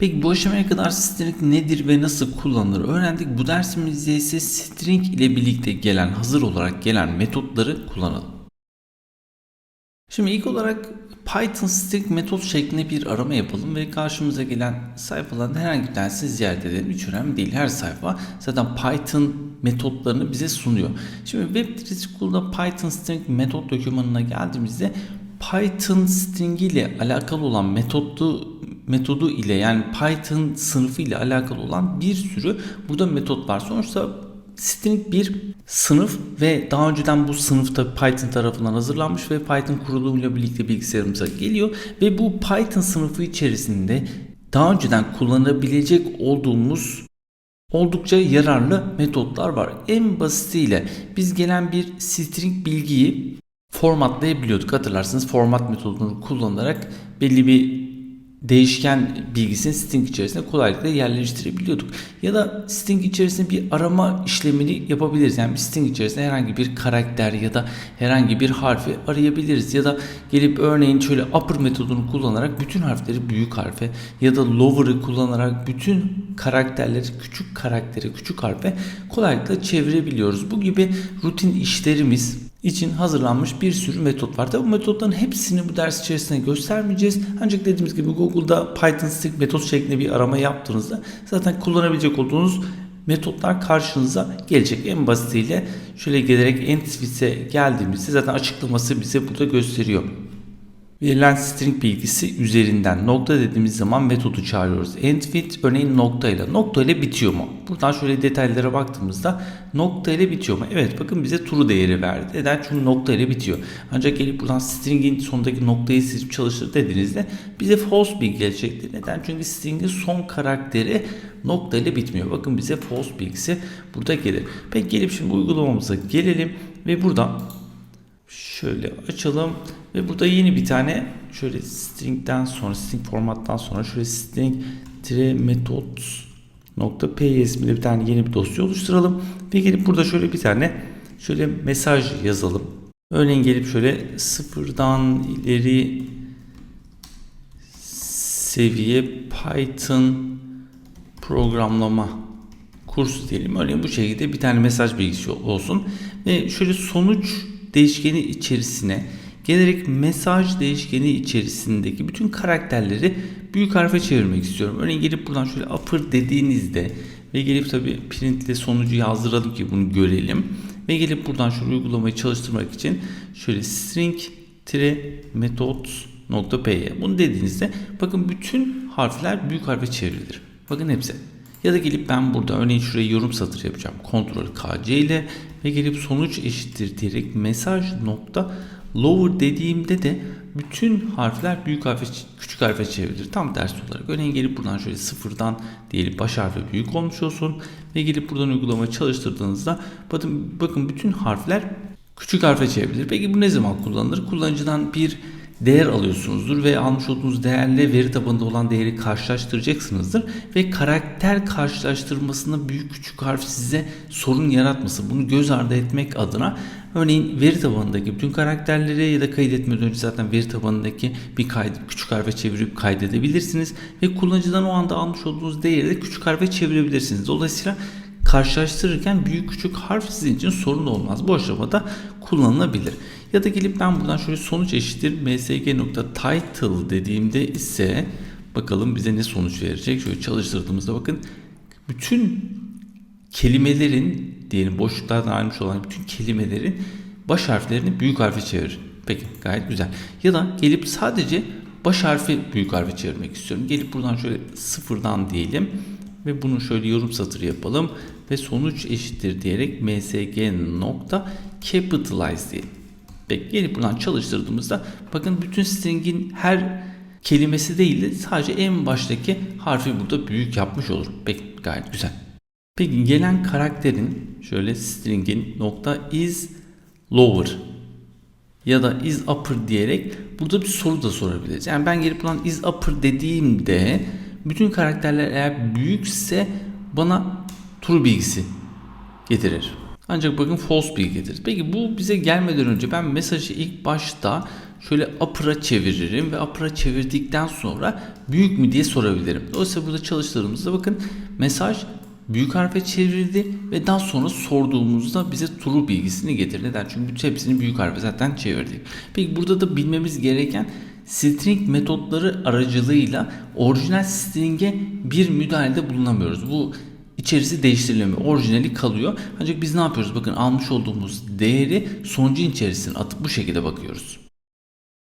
Peki bu aşamaya kadar string nedir ve nasıl kullanılır öğrendik. Bu dersimizde ise string ile birlikte gelen, hazır olarak gelen metotları kullanalım. Şimdi ilk olarak Python string metot şeklinde bir arama yapalım ve karşımıza gelen sayfalardan herhangi bir tanesini ziyaret edelim. Hiç önemli değil. Her sayfa zaten Python metotlarını bize sunuyor. Şimdi Web3 School'da Python string metot dokümanına geldiğimizde Python string ile alakalı olan metodu metodu ile yani Python sınıfı ile alakalı olan bir sürü burada metot var. Sonuçta string bir sınıf ve daha önceden bu sınıfta Python tarafından hazırlanmış ve Python kurulumuyla birlikte bilgisayarımıza geliyor ve bu Python sınıfı içerisinde daha önceden kullanabilecek olduğumuz oldukça yararlı metotlar var. En basitiyle biz gelen bir string bilgiyi formatlayabiliyorduk. Hatırlarsınız format metodunu kullanarak belli bir değişken bilgisini string içerisine kolaylıkla yerleştirebiliyorduk. Ya da string içerisinde bir arama işlemini yapabiliriz. Yani bir string içerisinde herhangi bir karakter ya da herhangi bir harfi arayabiliriz. Ya da gelip örneğin şöyle upper metodunu kullanarak bütün harfleri büyük harfe ya da lower'ı kullanarak bütün karakterleri küçük karaktere küçük harfe kolaylıkla çevirebiliyoruz. Bu gibi rutin işlerimiz için hazırlanmış bir sürü metot var. Tabi bu metotların hepsini bu ders içerisinde göstermeyeceğiz. Ancak dediğimiz gibi Google'da Python string metot şeklinde bir arama yaptığınızda zaten kullanabilecek olduğunuz metotlar karşınıza gelecek. En basitiyle şöyle gelerek Entwis'e geldiğimizde zaten açıklaması bize burada gösteriyor. Verilen string bilgisi üzerinden nokta dediğimiz zaman metodu çağırıyoruz. End with örneğin nokta ile. Nokta ile bitiyor mu? Buradan şöyle detaylara baktığımızda nokta ile bitiyor mu? Evet bakın bize true değeri verdi. Neden? Çünkü nokta ile bitiyor. Ancak gelip buradan string'in sonundaki noktayı silip çalıştır dediğinizde bize false bilgi gelecektir. Neden? Çünkü string'in son karakteri nokta ile bitmiyor. Bakın bize false bilgisi burada gelir. Peki gelip şimdi uygulamamıza gelelim ve buradan Şöyle açalım ve burada yeni bir tane şöyle string'den sonra string formattan sonra şöyle string tire methods nokta py isminde bir tane yeni bir dosya oluşturalım ve gelip burada şöyle bir tane şöyle mesaj yazalım. Örneğin gelip şöyle sıfırdan ileri seviye Python programlama kursu diyelim. Örneğin bu şekilde bir tane mesaj bilgisi olsun ve şöyle sonuç değişkeni içerisine gelerek mesaj değişkeni içerisindeki bütün karakterleri büyük harfe çevirmek istiyorum. Örneğin gelip buradan şöyle upper dediğinizde ve gelip tabi printle sonucu yazdıralım ki bunu görelim. Ve gelip buradan şu uygulamayı çalıştırmak için şöyle string tire methods nokta py bunu dediğinizde bakın bütün harfler büyük harfe çevrilir. Bakın hepsi. Ya da gelip ben burada örneğin şuraya yorum satır yapacağım. Ctrl KC ile ve gelip sonuç eşittir diyerek mesaj nokta lower dediğimde de bütün harfler büyük harfe küçük harfe çevrilir. Tam tersi olarak örneğin gelip buradan şöyle sıfırdan diyelim baş harfi büyük olmuş olsun ve gelip buradan uygulamayı çalıştırdığınızda bakın, bakın bütün harfler küçük harfe çevrilir. Peki bu ne zaman kullanılır? Kullanıcıdan bir değer alıyorsunuzdur ve almış olduğunuz değerle veri tabanında olan değeri karşılaştıracaksınızdır ve karakter karşılaştırmasında büyük küçük harf size sorun yaratmasın. Bunu göz ardı etmek adına örneğin veri tabanındaki bütün karakterleri ya da kaydetmeden önce zaten veri tabanındaki bir kaydı küçük harfe çevirip kaydedebilirsiniz ve kullanıcıdan o anda almış olduğunuz değeri de küçük harfe çevirebilirsiniz. Dolayısıyla karşılaştırırken büyük küçük harf sizin için sorun olmaz. Bu aşamada kullanılabilir. Ya da gelip ben buradan şöyle sonuç eşittir msg.title dediğimde ise bakalım bize ne sonuç verecek. Şöyle çalıştırdığımızda bakın bütün kelimelerin diyelim boşluklardan ayrılmış olan bütün kelimelerin baş harflerini büyük harfe çevirin. Peki gayet güzel. Ya da gelip sadece baş harfi büyük harfe çevirmek istiyorum. Gelip buradan şöyle sıfırdan diyelim ve bunu şöyle yorum satırı yapalım ve sonuç eşittir diyerek msg nokta capitalize diyelim. Peki gelip buradan çalıştırdığımızda bakın bütün string'in her kelimesi değil de sadece en baştaki harfi burada büyük yapmış olur. Peki gayet güzel. Peki gelen karakterin şöyle string'in nokta is lower ya da is upper diyerek burada bir soru da sorabiliriz. Yani ben gelip buradan is upper dediğimde bütün karakterler eğer büyükse bana true bilgisi getirir. Ancak bakın false bilgi getirir. Peki bu bize gelmeden önce ben mesajı ilk başta şöyle upper'a çeviririm ve upper'a çevirdikten sonra büyük mü diye sorabilirim. Dolayısıyla burada çalıştığımızda bakın mesaj büyük harfe çevrildi ve daha sonra sorduğumuzda bize true bilgisini getir. Neden? Çünkü bütün hepsini büyük harfe zaten çevirdik. Peki burada da bilmemiz gereken string metotları aracılığıyla orijinal string'e bir müdahalede bulunamıyoruz. Bu içerisi değiştirilemiyor. Orijinali kalıyor. Ancak biz ne yapıyoruz? Bakın almış olduğumuz değeri sonucun içerisine atıp bu şekilde bakıyoruz.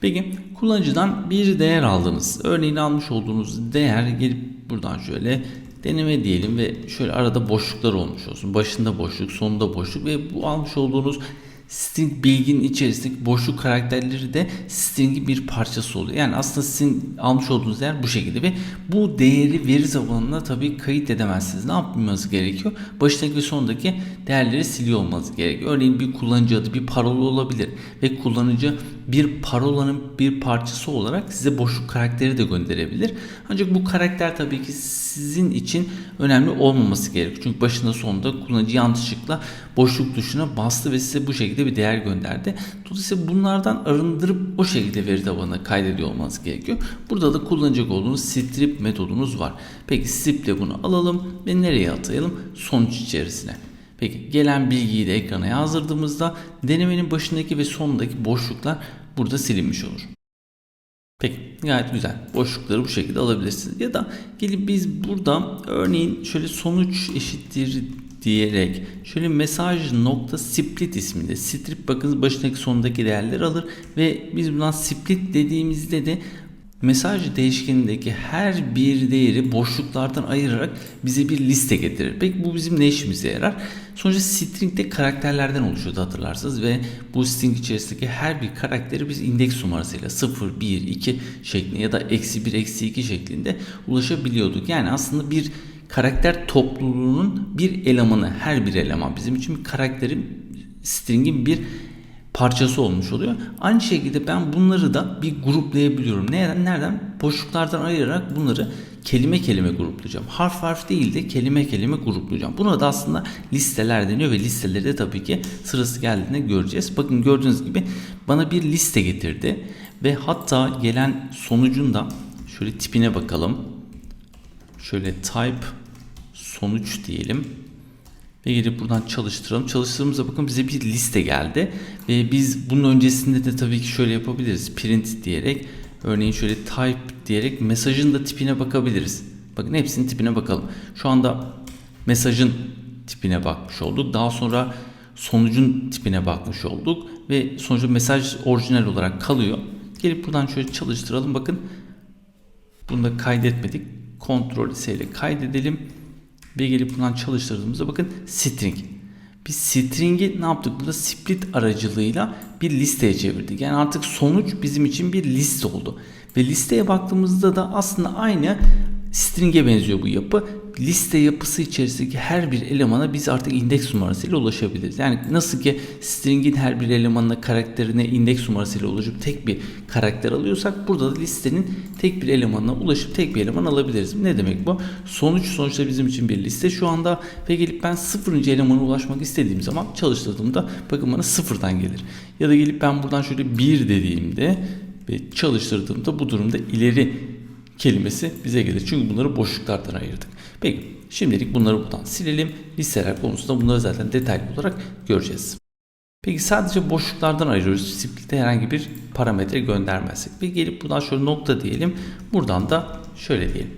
Peki kullanıcıdan bir değer aldınız. Örneğin almış olduğunuz değer gelip buradan şöyle deneme diyelim ve şöyle arada boşluklar olmuş olsun. Başında boşluk, sonunda boşluk ve bu almış olduğunuz string bilginin içerisindeki boşluk karakterleri de string'in bir parçası oluyor. Yani aslında sizin almış olduğunuz değer bu şekilde ve bu değeri veri tabanına tabii kayıt edemezsiniz. Ne yapmanız gerekiyor? Baştaki ve sondaki değerleri siliyor olmanız gerekiyor. Örneğin bir kullanıcı adı bir parola olabilir ve kullanıcı bir parolanın bir parçası olarak size boşluk karakteri de gönderebilir. Ancak bu karakter tabii ki sizin için önemli olmaması gerekiyor. Çünkü başında sonunda kullanıcı yanlışlıkla boşluk tuşuna bastı ve size bu şekilde bir değer gönderdi. Dolayısıyla bunlardan arındırıp o şekilde veri tabanına kaydediyor olmanız gerekiyor. Burada da kullanacak olduğunuz strip metodunuz var. Peki strip bunu alalım ve nereye atayalım? Sonuç içerisine. Peki gelen bilgiyi de ekrana yazdırdığımızda denemenin başındaki ve sonundaki boşluklar burada silinmiş olur. Peki gayet güzel. Boşlukları bu şekilde alabilirsiniz. Ya da gelip biz burada örneğin şöyle sonuç eşittir diyerek şöyle mesaj nokta split isminde strip bakın başındaki sonundaki değerleri alır ve biz bundan split dediğimizde de mesaj değişkenindeki her bir değeri boşluklardan ayırarak bize bir liste getirir. Peki bu bizim ne işimize yarar? Sonuçta string de karakterlerden oluşuyordu hatırlarsınız ve bu string içerisindeki her bir karakteri biz indeks numarasıyla 0, 1, 2 şeklinde ya da eksi 1, eksi 2 şeklinde ulaşabiliyorduk. Yani aslında bir karakter topluluğunun bir elemanı, her bir eleman bizim için bir karakterin stringin bir parçası olmuş oluyor. Aynı şekilde ben bunları da bir gruplayabiliyorum. Nereden? Nereden? Boşluklardan ayırarak bunları kelime kelime gruplayacağım. Harf harf değil de kelime kelime gruplayacağım. Buna da aslında listeler deniyor ve listeleri de tabii ki sırası geldiğinde göreceğiz. Bakın gördüğünüz gibi bana bir liste getirdi ve hatta gelen sonucunda şöyle tipine bakalım. Şöyle type sonuç diyelim ve gelip buradan çalıştıralım. Çalıştırdığımızda bakın bize bir liste geldi. Ve biz bunun öncesinde de tabii ki şöyle yapabiliriz. Print diyerek örneğin şöyle type diyerek mesajın da tipine bakabiliriz. Bakın hepsinin tipine bakalım. Şu anda mesajın tipine bakmış olduk. Daha sonra sonucun tipine bakmış olduk ve sonuçta mesaj orijinal olarak kalıyor. Gelip buradan şöyle çalıştıralım. Bakın bunu da kaydetmedik. Ctrl S ile kaydedelim ve gelip buradan çalıştırdığımızda bakın string. Biz string'i ne yaptık burada? Split aracılığıyla bir listeye çevirdik. Yani artık sonuç bizim için bir liste oldu. Ve listeye baktığımızda da aslında aynı string'e benziyor bu yapı. Liste yapısı içerisindeki her bir elemana biz artık indeks numarasıyla ulaşabiliriz. Yani nasıl ki string'in her bir elemanına karakterine indeks numarasıyla ulaşıp tek bir karakter alıyorsak burada da listenin tek bir elemanına ulaşıp tek bir eleman alabiliriz. Ne demek bu? Sonuç sonuçta bizim için bir liste şu anda ve gelip ben sıfırıncı elemana ulaşmak istediğim zaman çalıştırdığımda bakın bana sıfırdan gelir. Ya da gelip ben buradan şöyle bir dediğimde ve çalıştırdığımda bu durumda ileri kelimesi bize gelir. Çünkü bunları boşluklardan ayırdık. Peki şimdilik bunları buradan silelim. Listeler konusunda bunları zaten detaylı olarak göreceğiz. Peki sadece boşluklardan ayırıyoruz. Split'e herhangi bir parametre göndermezsek. Ve gelip buradan şöyle nokta diyelim. Buradan da şöyle diyelim.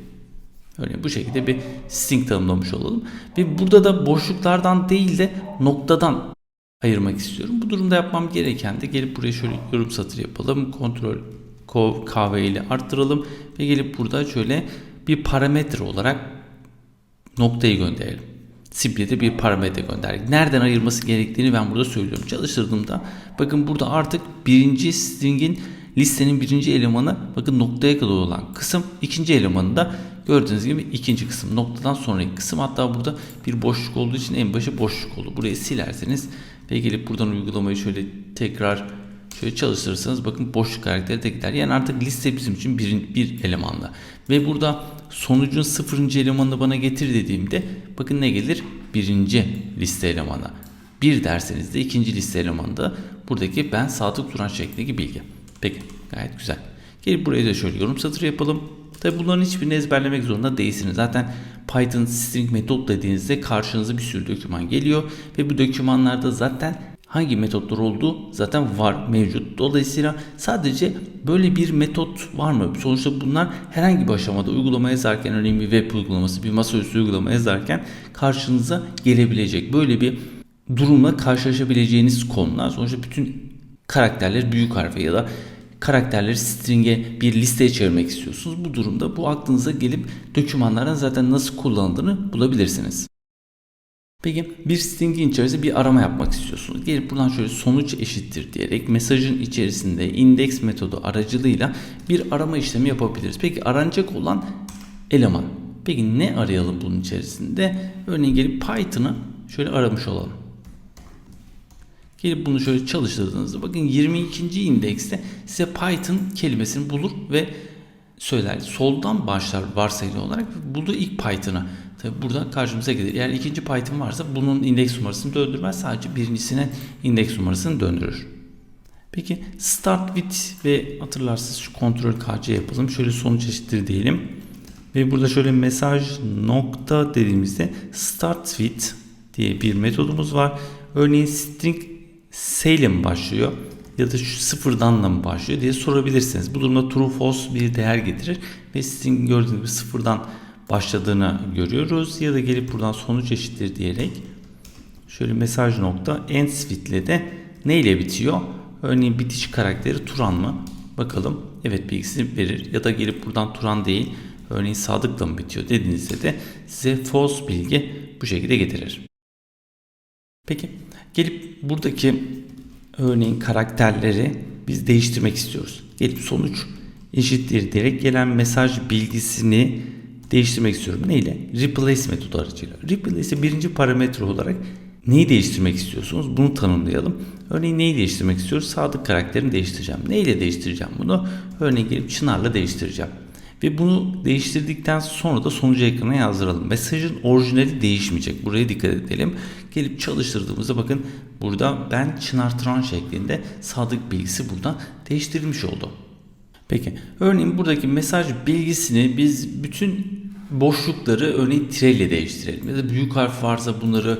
Örneğin bu şekilde bir string tanımlamış olalım. Ve burada da boşluklardan değil de noktadan ayırmak istiyorum. Bu durumda yapmam gereken de gelip buraya şöyle yorum satır yapalım. Kontrol kahve ile arttıralım ve gelip burada şöyle bir parametre olarak noktayı gönderelim. Split'e bir parametre gönderdik. Nereden ayırması gerektiğini ben burada söylüyorum. Çalıştırdığımda bakın burada artık birinci string'in listenin birinci elemanı bakın noktaya kadar olan kısım ikinci elemanı da gördüğünüz gibi ikinci kısım noktadan sonraki kısım hatta burada bir boşluk olduğu için en başı boşluk oldu. Burayı silerseniz ve gelip buradan uygulamayı şöyle tekrar şöyle çalıştırırsanız bakın boşluk karakteri de gider. Yani artık liste bizim için bir, bir elemanla. Ve burada sonucun sıfırıncı elemanını bana getir dediğimde bakın ne gelir? Birinci liste elemanı. Bir derseniz de ikinci liste elemanı da buradaki ben Sadık Turan şeklindeki bilgi. Peki gayet güzel. Gelip buraya da şöyle yorum satırı yapalım. Tabi bunların hiçbirini ezberlemek zorunda değilsiniz. Zaten Python string metot dediğinizde karşınıza bir sürü doküman geliyor. Ve bu dokümanlarda zaten hangi metotlar olduğu zaten var mevcut. Dolayısıyla sadece böyle bir metot var mı? Sonuçta bunlar herhangi bir aşamada uygulama yazarken örneğin bir web uygulaması, bir masaüstü uygulama yazarken karşınıza gelebilecek. Böyle bir durumla karşılaşabileceğiniz konular. Sonuçta bütün karakterler büyük harfe ya da karakterleri string'e bir listeye çevirmek istiyorsunuz. Bu durumda bu aklınıza gelip dokümanlardan zaten nasıl kullanıldığını bulabilirsiniz. Peki bir string'in içerisinde bir arama yapmak istiyorsunuz. Gelip buradan şöyle sonuç eşittir diyerek mesajın içerisinde index metodu aracılığıyla bir arama işlemi yapabiliriz. Peki aranacak olan eleman. Peki ne arayalım bunun içerisinde? Örneğin gelip Python'ı şöyle aramış olalım. Gelip bunu şöyle çalıştırdığınızda bakın 22. indekste size Python kelimesini bulur ve söyler. Soldan başlar varsayılı olarak bulduğu ilk Python'a. Tabi burada karşımıza gelir. Eğer ikinci Python varsa bunun indeks numarasını döndürmez. Sadece birincisine indeks numarasını döndürür. Peki start with ve hatırlarsınız şu kontrol KC yapalım. Şöyle sonuç eşittir diyelim. Ve burada şöyle mesaj nokta dediğimizde start with diye bir metodumuz var. Örneğin string S ile mi başlıyor ya da şu sıfırdanla mı başlıyor diye sorabilirsiniz. Bu durumda true false bir değer getirir ve string gördüğünüz gibi sıfırdan başladığını görüyoruz. Ya da gelip buradan sonuç eşittir diyerek şöyle mesaj nokta end with ile de ne ile bitiyor? Örneğin bitiş karakteri Turan mı? Bakalım. Evet bilgisini verir. Ya da gelip buradan Turan değil. Örneğin Sadık'la mı bitiyor dediğinizde de size false bilgi bu şekilde getirir. Peki gelip buradaki örneğin karakterleri biz değiştirmek istiyoruz. Gelip sonuç eşittir diyerek gelen mesaj bilgisini değiştirmek istiyorum. Neyle? Replace metodu aracıyla. Replace'i birinci parametre olarak neyi değiştirmek istiyorsunuz? Bunu tanımlayalım. Örneğin neyi değiştirmek istiyoruz? Sadık karakterini değiştireceğim. Neyle değiştireceğim bunu? Örneğin gelip Çınar'la değiştireceğim. Ve bunu değiştirdikten sonra da sonucu ekrana yazdıralım. Mesajın orijinali değişmeyecek. Buraya dikkat edelim. Gelip çalıştırdığımızda bakın burada ben Çınar Tran şeklinde sadık bilgisi burada değiştirilmiş oldu. Peki örneğin buradaki mesaj bilgisini biz bütün boşlukları örneğin tire ile değiştirelim. Ya da büyük harf varsa bunları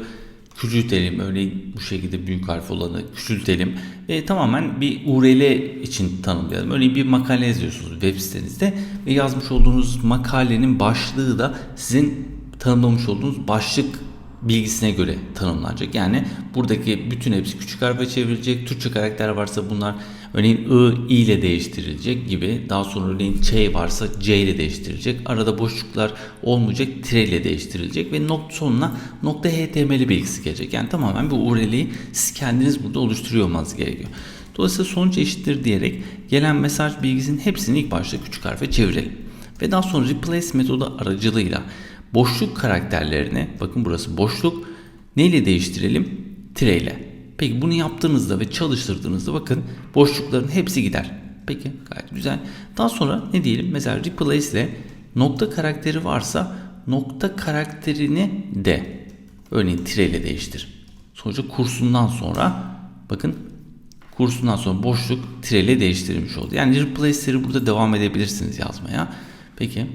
küçültelim. Örneğin bu şekilde büyük harf olanı küçültelim. Ve tamamen bir URL için tanımlayalım. Örneğin bir makale yazıyorsunuz web sitenizde ve yazmış olduğunuz makalenin başlığı da sizin tanımlamış olduğunuz başlık bilgisine göre tanımlanacak. Yani buradaki bütün hepsi küçük harfe çevrilecek. Türkçe karakter varsa bunlar örneğin I, I ile değiştirilecek gibi. Daha sonra örneğin Ç varsa C ile değiştirilecek. Arada boşluklar olmayacak. Tire ile değiştirilecek ve nokta sonuna nokta HTML bilgisi gelecek. Yani tamamen bu URL'yi siz kendiniz burada oluşturuyor olmanız gerekiyor. Dolayısıyla sonuç eşittir diyerek gelen mesaj bilgisinin hepsini ilk başta küçük harfe çevirelim. Ve daha sonra replace metodu aracılığıyla boşluk karakterlerini bakın burası boşluk neyle değiştirelim? Tire ile. Peki bunu yaptığınızda ve çalıştırdığınızda bakın boşlukların hepsi gider. Peki gayet güzel. Daha sonra ne diyelim? Mesela replace ile nokta karakteri varsa nokta karakterini de örneğin tire ile değiştir. Sonuçta kursundan sonra bakın kursundan sonra boşluk tire ile değiştirilmiş oldu. Yani replace'leri burada devam edebilirsiniz yazmaya. Peki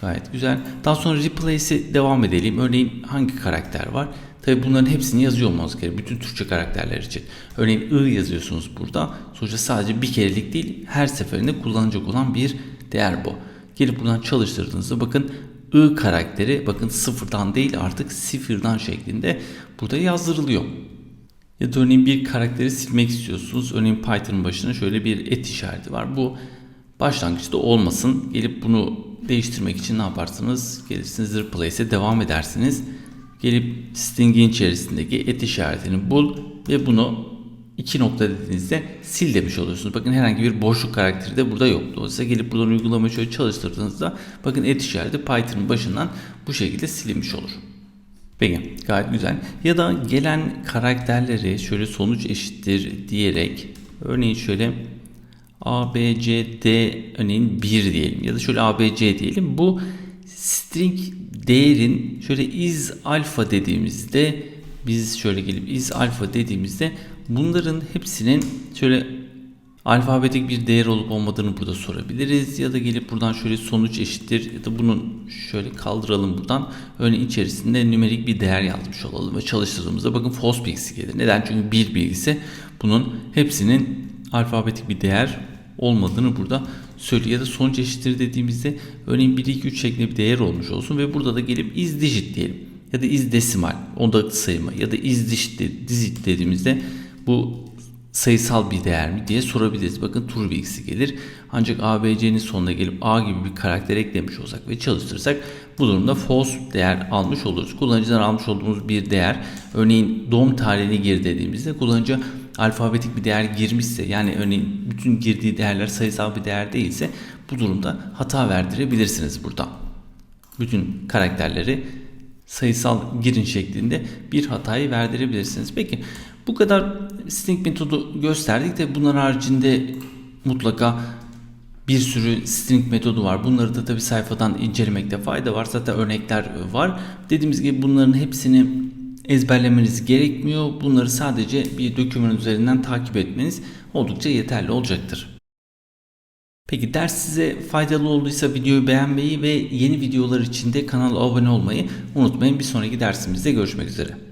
Gayet güzel. Daha sonra replace'i devam edelim. Örneğin hangi karakter var? Tabi bunların hepsini yazıyor olmanız gerekiyor. Bütün Türkçe karakterler için. Örneğin I yazıyorsunuz burada. Sonuçta sadece bir kerelik değil her seferinde kullanacak olan bir değer bu. Gelip buradan çalıştırdığınızda bakın I karakteri bakın sıfırdan değil artık sıfırdan şeklinde burada yazdırılıyor. Ya da örneğin bir karakteri silmek istiyorsunuz. Örneğin Python'ın başına şöyle bir et işareti var. Bu başlangıçta olmasın. Gelip bunu değiştirmek için ne yaparsınız? Gelirsiniz replace'e devam edersiniz. Gelip string'in içerisindeki et işaretini bul ve bunu iki nokta dediğinizde sil demiş oluyorsunuz. Bakın herhangi bir boşluk karakteri de burada yok. Dolayısıyla gelip buradan uygulamayı şöyle çalıştırdığınızda bakın et işareti Python'ın başından bu şekilde silinmiş olur. Peki gayet güzel. Ya da gelen karakterleri şöyle sonuç eşittir diyerek örneğin şöyle A, B, C, D örneğin 1 diyelim ya da şöyle A, B, C diyelim. Bu string değerin şöyle is alfa dediğimizde biz şöyle gelip is alfa dediğimizde bunların hepsinin şöyle Alfabetik bir değer olup olmadığını burada sorabiliriz. Ya da gelip buradan şöyle sonuç eşittir ya da bunun şöyle kaldıralım buradan. Örneğin içerisinde nümerik bir değer yazmış olalım ve çalıştırdığımızda bakın false bilgisi gelir. Neden? Çünkü bir bilgisi bunun hepsinin alfabetik bir değer olmadığını burada söylüyor. Ya da sonuç eşittir dediğimizde örneğin 1, 2, 3 şeklinde bir değer olmuş olsun ve burada da gelip is digit diyelim. Ya da is desimal, ondalık sayımı ya da is digit, digit dediğimizde bu sayısal bir değer mi diye sorabiliriz. Bakın tur bilgisi gelir. Ancak ABC'nin sonuna gelip A gibi bir karakter eklemiş olsak ve çalıştırırsak bu durumda false değer almış oluruz. Kullanıcıdan almış olduğumuz bir değer örneğin doğum tarihini gir dediğimizde kullanıcı alfabetik bir değer girmişse yani örneğin bütün girdiği değerler sayısal bir değer değilse bu durumda hata verdirebilirsiniz burada. Bütün karakterleri sayısal girin şeklinde bir hatayı verdirebilirsiniz. Peki bu kadar string metodu gösterdik de bunlar haricinde mutlaka bir sürü string metodu var. Bunları da tabi sayfadan incelemekte fayda var. Zaten örnekler var. Dediğimiz gibi bunların hepsini ezberlemeniz gerekmiyor. Bunları sadece bir doküman üzerinden takip etmeniz oldukça yeterli olacaktır. Peki ders size faydalı olduysa videoyu beğenmeyi ve yeni videolar için de kanala abone olmayı unutmayın. Bir sonraki dersimizde görüşmek üzere.